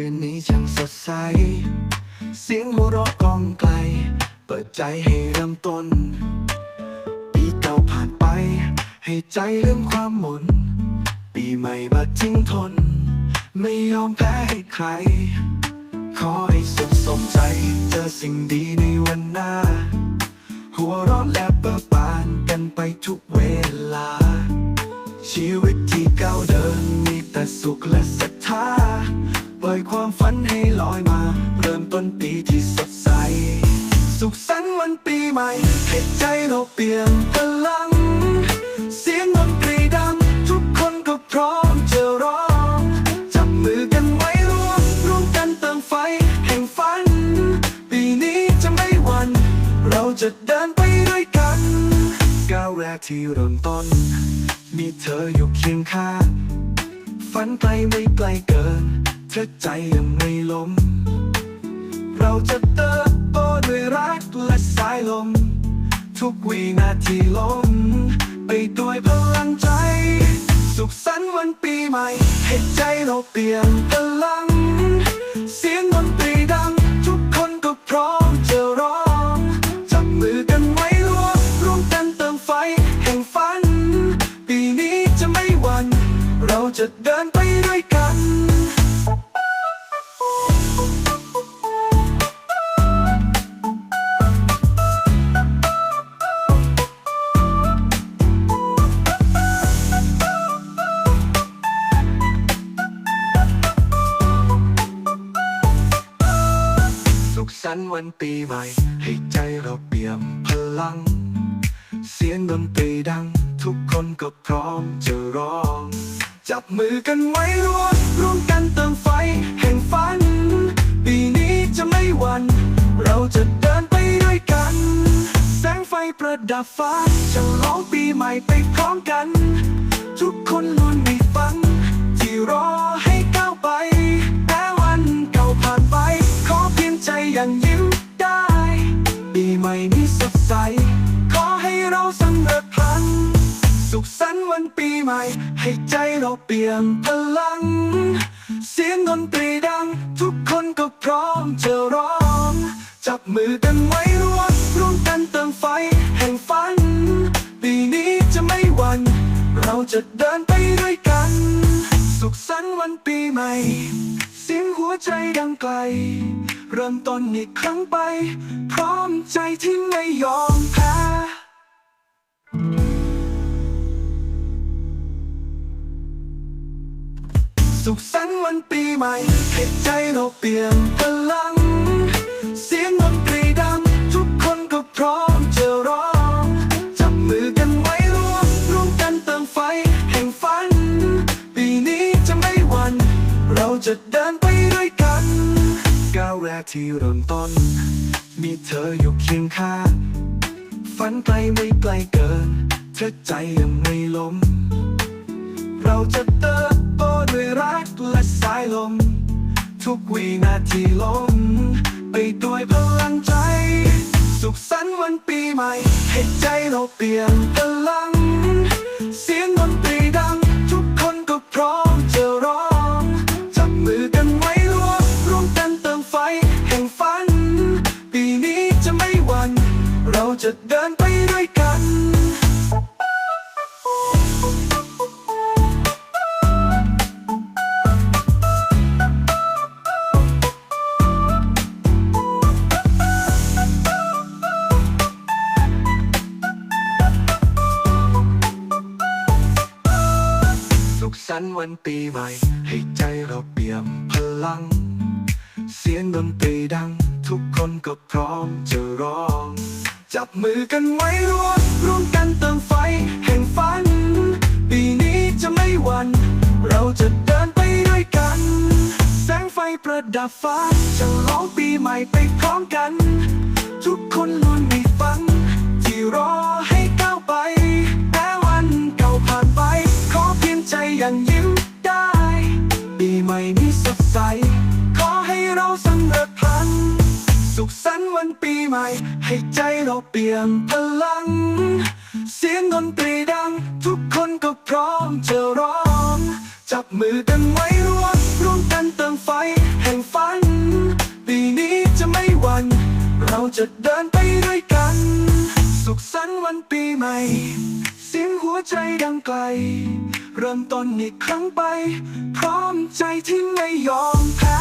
คืนนี้ช่างสดใส เสียงหัวเราะกองไกล เปิดใจให้เริ่มต้น ปีเก่าผ่านไป ให้ใจเรื่องความหมุนปีใหม่มาทิ้งทน ไม่ยอมแพ้ให้ใคร ขอให้สุขสมใจ เจอสิ่งดีในวันหน้า หัวเราะและเบิกบานกันไปทุกเวลา ชีวิตที่ก้าวเดินมีแต่สุขและ อยความฝันให้ลอยมา เริ่มต้นปีที่สดใส สุขสันต์วันปีใหม่ให้ใจเราเปลี่ยนพลัง เสียงดนตรีดัง ทุกคนก็พร้อมจะร้อง จับมือกันไว้ร่วมร่วมกันเติมไฟแห่งฝัน ปีนี้จะไม่หวัน เราจะเดินไปด้วยกันก้าวแรกที่เริ่มต้น มีเธออยู่เคียงข้างฝันไกลไม่ไกลเกิน เธอใจยังไม่ล้ม เราจะเติบโตด้วยรักและสายลม ทุกวินาทีลม ไปด้วยพลังใจ สุขสันต์วันปีใหม่ ให้ใจเราเปลี่ยนพลัง เสียงดนตรีดัง ทุกคนก็พร้อมจะร้อง จับมือกันไว้ร่วมร่วมกันเติมไฟแห่งฝัน ปีนี้จะไม่หวั่นเราจะเดินไปด้วยกัน ขสันต์วันปีใหม่ ให้ใจเราเปี่ยมพลัง เสียงดนตรีดัง ทุกคนก็พร้อมจะร้อง จับมือกันไว้ร่วมร่วมกันเติมไฟแห่งฝัน ปีนี้จะไม่หวั่นเราจะเดินไปด้วยกัน แสงไฟประดับฟ้าจะร้องปีใหม่ไปพร้อมกัน ม่นี้สดใส ขอให้เราสำเร็จพลัน สุขสันต์วันปีใหม่ ให้ใจเราเปลี่ยนพลัง เสียงดนตรีดัง ทุกคนก็พร้อมจะร้อง จับมือกันไว้ร่วมร่วมกันเติมไฟแห่งฝัน ปีนี้จะไม่หวั่นเราจะเดินไปด้วยกัน สุขสันต์วันปีใหม่ เสียงหัวใจดังไกล เริ่มต้นอีกครั้งไป พร้อมใจที่ไม่ยอมแพ้สุขสันต์วันปีใหม่ให้ใจเราเปลี่ยนพลัง เสียงดนตรีดัง ทุกคนก็พร้อมจะร้อง จับมือกันไว้ร่วมร่วมกันเติมไฟ แห่งฝัน ปีนี้จะไม่หวั่นเราจะเดินไป แรกที่เริ่มต้น มีเธออยู่เคียงข้าง ฝันไกลไม่ไกลเกิน เธอใจยังไม่ล้ม เราจะเติบโตด้วยรักและสายลม ทุกวินาทีลม ไปด้วยพลังใจ สุขสันต์วันปีใหม่ ให้ใจเราเปลี่ยนพลัง จะเดินไปด้วยกันสุขสันต์วันปีใหม่ ให้ใจเราเปี่ยมพลัง เสียงดนตรีดัง ทุกคนก็พร้อมจะร้อง จับมือกันไว้ร่วมร่วมกันเติมไฟแห่งฝัน ปีนี้จะไม่หวั่นเราจะเดินไปด้วยกัน แสงไฟประดับฟ้าจะร้องปีใหม่ไปพร้อมกัน ทุกคนล้วนมีฝันที่รอ ให้ใจเราเปลี่ยนพลัง เสียงดนตรีดัง ทุกคนก็พร้อมจะร้อง จับมือกันไว้ร่วมร่วมกันเติมไฟแห่งฝัน ปีนี้จะไม่หวั่นเราจะเดินไปด้วยกัน สุขสันต์วันปีใหม่ เสียงหัวใจดังไกล เริ่มต้นอีกครั้งไป พร้อมใจที่ไม่ยอมแพ้